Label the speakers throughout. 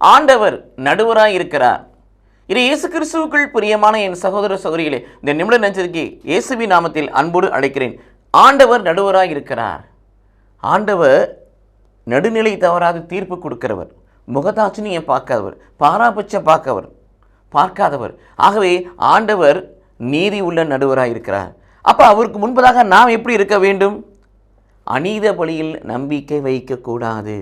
Speaker 1: ஆண்டவர் நடுவராக இருக்கிறார். இது இயேசு கிறிஸ்துவுக்குள் பிரியமான என் சகோதர சகோதரிகளே இந்த நிமிட நெஞ்சரிக்கை இயேசுவி நாமத்தில் அன்போடு அழைக்கிறேன். ஆண்டவர் நடுவராக இருக்கிறார். ஆண்டவர் நடுநிலை தவறாது தீர்ப்பு கொடுக்கிறவர். முகதாட்சினியை பார்க்காதவர் பாராபட்சம் பார்க்கவர் பார்க்காதவர். ஆகவே ஆண்டவர் நீதி உள்ள நடுவராக இருக்கிறார். அப்போ அவருக்கு முன்பதாக நாம் எப்படி இருக்க வேண்டும்? அநீத பலியில் நம்பிக்கை வைக்கக்கூடாது.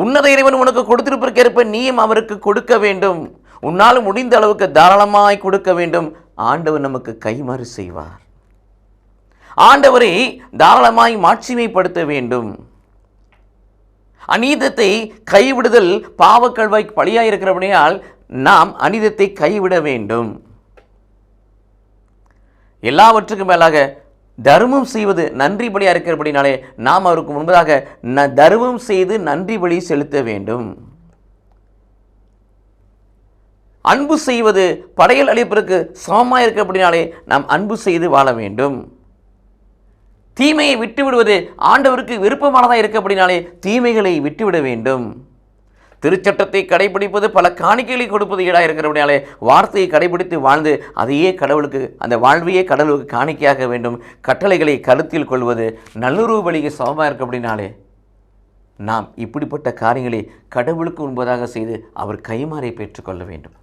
Speaker 1: உன்னத இறைவன் உனக்கு கொடுத்திருப்பிற்கேற்ப நீயும் அவருக்கு கொடுக்க வேண்டும். உன்னால் முடிந்த அளவுக்கு தாராளமாய் கொடுக்க வேண்டும். ஆண்டவர் நமக்கு கைமாறு செய்வார். ஆண்டவரை தாராளமாய் மாட்சிமைப்படுத்த வேண்டும். அநீதத்தை கைவிடுதல் பாவக்கல்வாய் பழியாக இருக்கிறபடியால் நாம் அநீதத்தை கைவிட வேண்டும். எல்லாவற்றுக்கும் மேலாக தர்மம் செய்வது நன்றி பலியாக இருக்கிறபடினாலே நாம் அவருக்கு முன்பதாக ந தர்மம் செய்து நன்றி பலி செலுத்த வேண்டும். அன்பு செய்வது படையல் அளிப்பிற்கு சமமாக இருக்கிறபடினாலே நாம் அன்பு செய்து வாழ வேண்டும். தீமையை விட்டுவிடுவது ஆண்டவருக்கு விருப்பமானதாக இருக்கப்படினாலே தீமைகளை விட்டுவிட வேண்டும். திருச்சட்டத்தை கடைபிடிப்பது பல காணிக்கைகளை கொடுப்பது ஈடாக இருக்கிறபடினாலே வார்த்தையை கடைபிடித்து வாழ்ந்து அதையே கடவுளுக்கு அந்த வாழ்வையே கடவுளுக்கு காணிக்கையாக வேண்டும் கட்டளைகளை கருத்தில் கொள்வது நல்லுறவு வழிக்கு சமமாக இருக்கப்படினாலே நாம் இப்படிப்பட்ட காரியங்களை கடவுளுக்கு முன்பதாக செய்து அவர் கைமாறை பெற்றுக்கொள்ள வேண்டும்.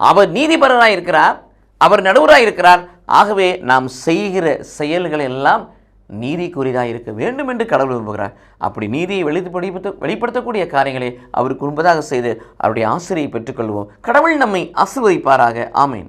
Speaker 1: அவர் நீதிபரராக இருக்கிறார் அவர் நடுவராக இருக்கிறார் ஆகவே நாம் செய்கிற செயல்கள் எல்லாம் நீதிக்குரியதாக இருக்க வேண்டும் என்று கடவுள் விரும்புகிறார். அப்படி நீதியை வெளிப்படுத்த வெளிப்படுத்தக்கூடிய காரியங்களை அவருக்கு உண்பதாக செய்து அவருடைய ஆசிரியை பெற்றுக்கொள்வோம். கடவுள் நம்மை ஆசிர்வதிப்பாராக. ஆமேன்.